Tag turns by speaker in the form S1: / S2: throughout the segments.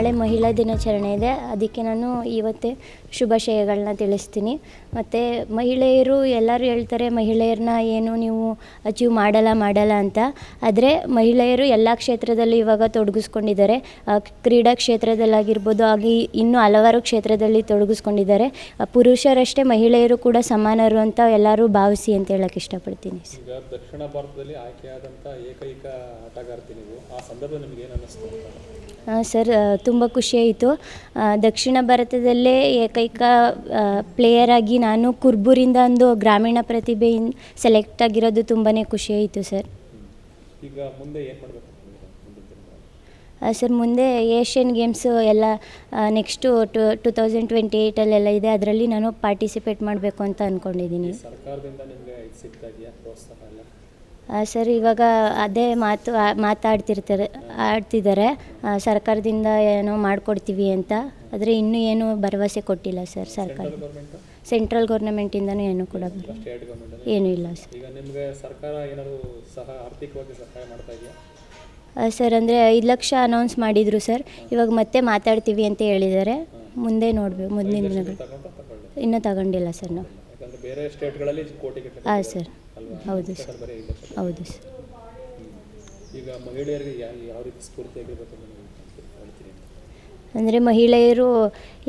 S1: ನಾಳೆ ಮಹಿಳಾ ದಿನಾಚರಣೆ ಇದೆ. ಅದಕ್ಕೆ ನಾನು ಇವತ್ತೇ ಶುಭಾಶಯಗಳನ್ನ ತಿಳಿಸ್ತೀನಿ. ಮತ್ತು ಮಹಿಳೆಯರು ಎಲ್ಲರೂ ಹೇಳ್ತಾರೆ ಮಹಿಳೆಯರನ್ನ ಏನು ನೀವು ಅಚೀವ್ ಮಾಡಲ್ಲ ಮಾಡಲ್ಲ ಅಂತ. ಆದರೆ ಮಹಿಳೆಯರು ಎಲ್ಲ ಕ್ಷೇತ್ರದಲ್ಲಿ ಇವಾಗ ತೊಡಗಿಸ್ಕೊಂಡಿದ್ದಾರೆ. ಕ್ರೀಡಾ ಕ್ಷೇತ್ರದಲ್ಲಾಗಿರ್ಬೋದು ಹಾಗೆ ಇನ್ನೂ ಹಲವಾರು ಕ್ಷೇತ್ರದಲ್ಲಿ ತೊಡಗಿಸ್ಕೊಂಡಿದ್ದಾರೆ. ಪುರುಷರಷ್ಟೇ ಮಹಿಳೆಯರು ಕೂಡ ಸಮಾನರು ಅಂತ ಎಲ್ಲರೂ ಭಾವಿಸಿ ಅಂತ ಹೇಳಕ್ಕೆ ಇಷ್ಟಪಡ್ತೀನಿ.
S2: ಈಗ ದಕ್ಷಿಣ ಭಾರತದಲ್ಲಿ ಆಯ್ಕೆಯಾದಂಥ ಏಕೈಕ ಆಟಗಾರ್ತಿ ನೀವು. ಆ ಸಂದರ್ಭ ನಿಮಗೆ ಏನು
S1: ಸರ್ ತುಂಬ ಖುಷಿಯಾಯಿತು ದಕ್ಷಿಣ ಭಾರತದಲ್ಲೇ ಏಕೈಕ ಪ್ಲೇಯರ್ ಆಗಿ ನಾನು ಕುರ್ಬೂರಿಂದ ಒಂದು ಗ್ರಾಮೀಣ ಪ್ರತಿಭೆಯಿಂದ ಸೆಲೆಕ್ಟ್ ಆಗಿರೋದು ತುಂಬಾ ಆಯಿತು ಸರ್
S2: ಈಗ ಮುಂದೆ ಏನು ಮಾಡಬೇಕು
S1: ಸರ್ ಮುಂದೆ ಏಷ್ಯನ್ ಗೇಮ್ಸು ಎಲ್ಲ next to two thousand twenty ಏಯ್ಟಲ್ಲೆಲ್ಲ ಇದೆ. ಅದರಲ್ಲಿ ನಾನು ಪಾರ್ಟಿಸಿಪೇಟ್ ಮಾಡಬೇಕು ಅಂತ ಅಂದ್ಕೊಂಡಿದ್ದೀನಿ
S2: ಸರ್ಕಾರದಿಂದ ನಿಮಗೆ ಸಿಗ್ತಾ ಇದೆಯಾ ಪ್ರೋತ್ಸಾಹ ಎಲ್ಲ?
S1: ಸರ್ ಇವಾಗ ಅದೇ ಮಾತು ಮಾತಾಡ್ತಿರ್ತಾರೆ ಆಡ್ತಿದ್ದಾರೆ. ಸರ್ಕಾರದಿಂದ ಏನೋ ಮಾಡಿಕೊಡ್ತೀವಿ ಅಂತ. ಆದರೆ ಇನ್ನೂ ಏನೂ ಭರವಸೆ ಕೊಟ್ಟಿಲ್ಲ ಸರ್ ಸರ್ಕಾರ. ಸೆಂಟ್ರಲ್ ಗೌರ್ನಮೆಂಟಿಂದನೂ ಏನೂ ಕೂಡ ಏನೂ ಇಲ್ಲ ಸರ್. ಸರ್ ಅಂದರೆ ಐದು ಲಕ್ಷ ಅನೌನ್ಸ್ ಮಾಡಿದರು ಸರ್. ಇವಾಗ ಮತ್ತೆ ಮಾತಾಡ್ತೀವಿ ಅಂತ ಹೇಳಿದ್ದಾರೆ. ಮುಂದೆ ನೋಡಬೇಕು ಮುಂದಿನ ದಿನಗಳು. ಇನ್ನೂ ತಗೊಂಡಿಲ್ಲ ಸರ್ ನಾವು. ಹಾಂ ಸರ್. ಹೌದು ಸರ್. ಹೌದು ಸರ್.
S2: ಈಗ ಮಹಿಳೆಯರಿಗೆ ಯಾವ ರೀತಿ ಸ್ಫೂರ್ತಿಯಾಗಿರ್ಬೇಕು
S1: ಅಂದರೆ ಮಹಿಳೆಯರು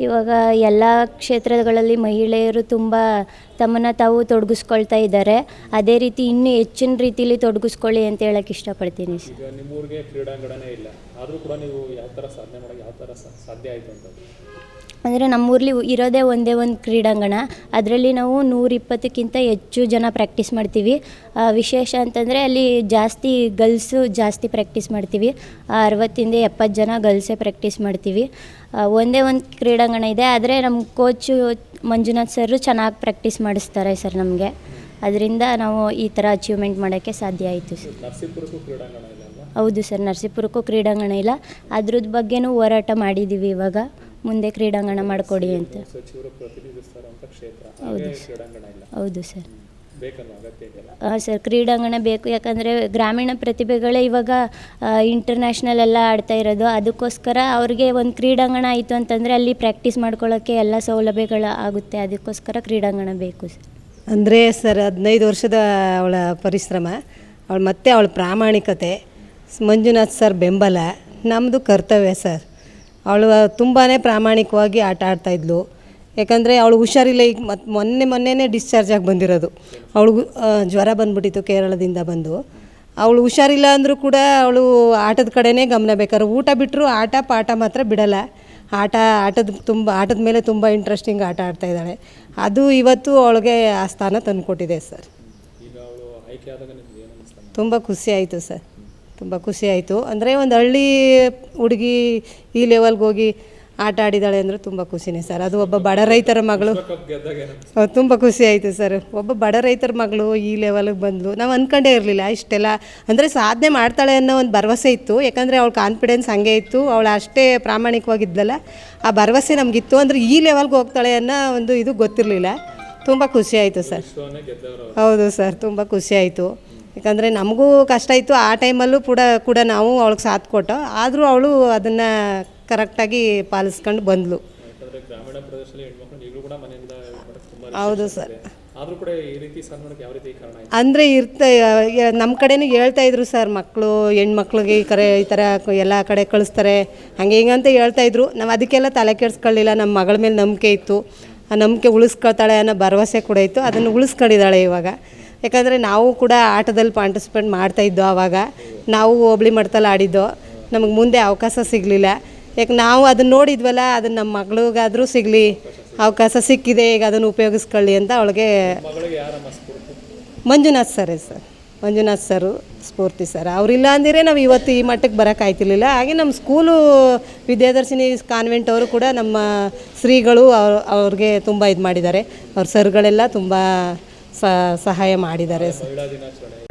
S1: ಇವಾಗ ಎಲ್ಲ ಕ್ಷೇತ್ರಗಳಲ್ಲಿ ಮಹಿಳೆಯರು ತುಂಬ ತಮ್ಮನ್ನು ತಾವು ತೊಡಗಿಸ್ಕೊಳ್ತಾ ಇದ್ದಾರೆ. ಅದೇ ರೀತಿ ಇನ್ನೂ ಹೆಚ್ಚಿನ ರೀತಿಯಲ್ಲಿ ತೊಡಗಿಸ್ಕೊಳ್ಳಿ ಅಂತ ಹೇಳಕ್ಕೆ ಇಷ್ಟಪಡ್ತೀನಿ ಸರ್.
S2: ಈಗ ನಿಮ್ಮೂರಿಗೆ ಕ್ರೀಡಾಂಗಣನೇ ಇಲ್ಲ. ಆದರೂ ಕೂಡ ನೀವು ಯಾವ ಥರ ಸಾಧನೆ ಮಾಡೋಕ್ಕೆ ಯಾವ ಥರ ಸಾಧ್ಯ ಆಯಿತು ಅಂತ?
S1: ಅಂದರೆ ನಮ್ಮೂರಲ್ಲಿ ಇರೋದೇ ಒಂದೇ ಒಂದು ಕ್ರೀಡಾಂಗಣ. ಅದರಲ್ಲಿ ನಾವು ನೂರಿಪ್ಪತ್ತಕ್ಕಿಂತ ಹೆಚ್ಚು ಜನ ಪ್ರ್ಯಾಕ್ಟೀಸ್ ಮಾಡ್ತೀವಿ. ವಿಶೇಷ ಅಂತಂದರೆ ಅಲ್ಲಿ ಜಾಸ್ತಿ ಗರ್ಲ್ಸು ಜಾಸ್ತಿ ಪ್ರ್ಯಾಕ್ಟೀಸ್ ಮಾಡ್ತೀವಿ. ಅರವತ್ತಿಂದ ಎಪ್ಪತ್ತು ಜನ ಗರ್ಲ್ಸೇ ಪ್ರ್ಯಾಕ್ಟೀಸ್ ಮಾಡ್ತೀವಿ. ಒಂದೇ ಒಂದು ಕ್ರೀಡಾಂಗಣ ಇದೆ. ಆದರೆ ನಮ್ಮ ಕೋಚು ಮಂಜುನಾಥ್ ಸರ್ ಚೆನ್ನಾಗಿ ಪ್ರ್ಯಾಕ್ಟೀಸ್ ಮಾಡಿಸ್ತಾರೆ ಸರ್ ನಮಗೆ. ಅದರಿಂದ ನಾವು ಈ ಥರ ಅಚೀವ್ಮೆಂಟ್ ಮಾಡೋಕ್ಕೆ ಸಾಧ್ಯ ಆಯಿತು ಸರ್. ಹೌದು ಸರ್ ನರಸೀಪುರಕ್ಕೂ ಕ್ರೀಡಾಂಗಣ ಇಲ್ಲ. ಅದ್ರದ್ದು ಬಗ್ಗೆನೂ ಹೋರಾಟ ಮಾಡಿದ್ದೀವಿ ಇವಾಗ. ಮುಂದೆ ಕ್ರೀಡಾಂಗಣ ಮಾಡಿಕೊಡಿ ಅಂತ.
S2: ಸಚಿವರು ಪ್ರತಿನಿಧಿಸ್ತಾರಂಥ ಕ್ಷೇತ್ರ. ಹಾಗೆ ಕ್ರೀಡಾಂಗಣ ಇಲ್ಲ.
S1: ಹೌದು ಸರ್.
S2: ಬೇಕಲ್ಲ ಅಗತ್ಯ ಇದೆಯಲ್ಲ?
S1: ಹಾಂ ಸರ್ ಕ್ರೀಡಾಂಗಣ ಬೇಕು. ಯಾಕಂದರೆ ಗ್ರಾಮೀಣ ಪ್ರತಿಭೆಗಳೇ ಇವಾಗ ಇಂಟರ್ನ್ಯಾಷನಲ್ ಎಲ್ಲ ಆಡ್ತಾ ಇರೋದು. ಅದಕ್ಕೋಸ್ಕರ ಅವ್ರಿಗೆ ಒಂದು ಕ್ರೀಡಾಂಗಣ ಆಯಿತು ಅಂತಂದರೆ ಅಲ್ಲಿ ಪ್ರಾಕ್ಟೀಸ್ ಮಾಡ್ಕೊಳ್ಳೋಕ್ಕೆ ಎಲ್ಲ ಸೌಲಭ್ಯಗಳು ಆಗುತ್ತೆ. ಅದಕ್ಕೋಸ್ಕರ ಕ್ರೀಡಾಂಗಣ ಬೇಕು ಸರ್.
S3: ಅಂದರೆ ಸರ್ ಹದಿನೈದು ವರ್ಷದ ಅವಳ ಪರಿಶ್ರಮ ಅವಳು ಮತ್ತೆ ಅವಳ ಪ್ರಾಮಾಣಿಕತೆ. ಮಂಜುನಾಥ್ ಸರ್ ಬೆಂಬಲ. ನಮ್ಮದು ಕರ್ತವ್ಯ ಸರ್. ಅವಳು ತುಂಬಾ ಪ್ರಾಮಾಣಿಕವಾಗಿ ಆಟ ಆಡ್ತಾಯಿದ್ಲು ಯಾಕಂದರೆ ಅವಳು ಹುಷಾರಿಲ್ಲ ಈಗ ಮತ್ತು ಮೊನ್ನೆ ಮೊನ್ನೆನೇ ಡಿಸ್ಚಾರ್ಜ್ ಆಗಿ ಬಂದಿರೋದು. ಅವಳು ಜ್ವರ ಬಂದ್ಬಿಟ್ಟಿತ್ತು ಕೇರಳದಿಂದ ಬಂದು. ಅವಳು ಹುಷಾರಿಲ್ಲ ಅಂದರೂ ಕೂಡ ಅವಳು ಆಟದ ಕಡೆನೇ ಗಮನ ಬೇಕಾದ್ರೆ ಊಟ ಬಿಟ್ಟರು ಆಟ ಪಾಠ ಮಾತ್ರ ಬಿಡಲ್ಲ. ಆಟ ಆಟದ ತುಂಬ ಆಟದ ಮೇಲೆ ತುಂಬ ಇಂಟ್ರೆಸ್ಟಿಂಗ್ ಆಟ ಆಡ್ತಾ ಇದ್ದಾಳೆ. ಅದು ಇವತ್ತು ಅವಳಿಗೆ ಆ ಸ್ಥಾನ ತಂದುಕೊಟ್ಟಿದೆ ಸರ್. ತುಂಬ ಖುಷಿ ಆಯಿತು ಸರ್. ತುಂಬ ಖುಷಿ ಆಯಿತು. ಅಂದರೆ ಒಂದು ಹಳ್ಳಿ ಹುಡುಗಿ ಈ ಲೆವೆಲ್ಗೆ ಹೋಗಿ ಆಟ ಆಡಿದಾಳೆ ಅಂದರೆ ತುಂಬ ಖುಷಿನೇ ಸರ್ ಅದು ಒಬ್ಬ ಬಡ ರೈತರ ಮಗಳು. ತುಂಬ ಖುಷಿ ಆಯಿತು ಸರ್ ಒಬ್ಬ ಬಡ ರೈತರ ಮಗಳು ಈ ಲೆವೆಲ್ಗೆ ಬಂದಳು ನಾವು ಅಂದ್ಕೊಂಡೇ ಇರಲಿಲ್ಲ ಇಷ್ಟೆಲ್ಲ ಅಂದರೆ ಸಾಧನೆ ಮಾಡ್ತಾಳೆ ಅನ್ನೋ ಒಂದು ಭರವಸೆ ಇತ್ತು. ಯಾಕಂದರೆ ಅವಳ ಕಾನ್ಫಿಡೆನ್ಸ್ ಹಂಗೆ ಇತ್ತು. ಅವಳು ಅಷ್ಟೇ ಪ್ರಾಮಾಣಿಕವಾಗಿದ್ದಲ್ಲ. ಆ ಭರವಸೆ ನಮಗಿತ್ತು. ಅಂದರೆ ಈ ಲೆವೆಲ್ಗೆ ಹೋಗ್ತಾಳೆ ಅನ್ನೋ ಒಂದು ಇದು ಗೊತ್ತಿರಲಿಲ್ಲ. ತುಂಬ ಖುಷಿ ಆಯಿತು ಸರ್ ಹೌದು ಸರ್ ತುಂಬ ಖುಷಿ ಆಯಿತು. ಯಾಕಂದರೆ ನಮಗೂ ಕಷ್ಟ ಇತ್ತು ಆ ಟೈಮಲ್ಲೂ ಕೂಡ ಕೂಡ ನಾವು ಅವಳಿಗೆ ಸಾಥ್ ಕೊಟ್ಟು ಆದರೂ ಅವಳು ಅದನ್ನು ಕರೆಕ್ಟಾಗಿ ಪಾಲಿಸ್ಕೊಂಡು ಬಂದಳು ಹೌದು ಸರ್. ಅಂದರೆ ಇರ್ತ ನಮ್ಮ ಕಡೆನೂ ಹೇಳ್ತಾ ಇದ್ರು ಸರ್ ಮಕ್ಕಳು ಹೆಣ್ಮಕ್ಳಿಗೆ ಈ ಕರೆ ಈ ಥರ ಎಲ್ಲ ಕಡೆ ಕಳಿಸ್ತಾರೆ. ಹಂಗೆ ಹಿಂಗೆ ಅಂತ ಹೇಳ್ತಾ ಇದ್ರು. ನಾವು ಅದಕ್ಕೆಲ್ಲ ತಲೆ ಕೆಡಿಸ್ಕೊಳ್ಳಿಲ್ಲ ನಮ್ಮ ಮಗಳ ಮೇಲೆ ನಂಬಿಕೆ ಇತ್ತು. ಆ ನಂಬಿಕೆ ಉಳಿಸ್ಕೊಳ್ತಾಳೆ ಅನ್ನೋ ಭರವಸೆ ಕೂಡ ಇತ್ತು. ಅದನ್ನು ಉಳಿಸ್ಕೊಂಡಿದ್ದಾಳೆ ಇವಾಗ. ಯಾಕಂದರೆ ನಾವು ಕೂಡ ಆಟದಲ್ಲಿ ಪಾರ್ಟಿಸಿಪೇಟ್ ಮಾಡ್ತಾಯಿದ್ದೋ ಆವಾಗ ನಾವು ಹೋಬಳಿ ಮಟ್ಟದಲ್ಲಿ ಆಡಿದ್ದೋ, ನಮಗೆ ಮುಂದೆ ಅವಕಾಶ ಸಿಗಲಿಲ್ಲ. ಯಾಕೆ, ನಾವು ಅದನ್ನು ನೋಡಿದ್ವಲ್ಲ ಅದನ್ನು ನಮ್ಮ ಮಗಳಿಗಾದರೂ ಸಿಗಲಿ, ಅವಕಾಶ ಸಿಕ್ಕಿದೆ, ಈಗ ಅದನ್ನು ಉಪಯೋಗಿಸ್ಕೊಳ್ಳಿ ಅಂತ ಅವಳಿಗೆ ಮಂಜುನಾಥ್ ಸರೇ ಸರ್, ಮಂಜುನಾಥ್ ಸರು, ಸ್ಫೂರ್ತಿ ಸರ್. ಅವರಿಲ್ಲ ಅಂದಿರೇ ನಾವು ಇವತ್ತು ಈ ಮಟ್ಟಕ್ಕೆ ಬರೋಕ್ಕಾಯ್ತಿರ್ಲಿಲ್ಲ ಹಾಗೆ ನಮ್ಮ ಸ್ಕೂಲು ವಿದ್ಯಾದರ್ಶಿನಿ ಕಾನ್ವೆಂಟ್ ಅವರು ಕೂಡ ನಮ್ಮ ಶ್ರೀಗಳು ಅವ್ರ, ಅವ್ರಿಗೆ ತುಂಬ ಇದು ಮಾಡಿದ್ದಾರೆ. ಅವ್ರ ಸರ್ಗಳೆಲ್ಲ ತುಂಬ ಸಹಾಯ ಮಾಡಿದ್ದಾರೆ. ಸರ್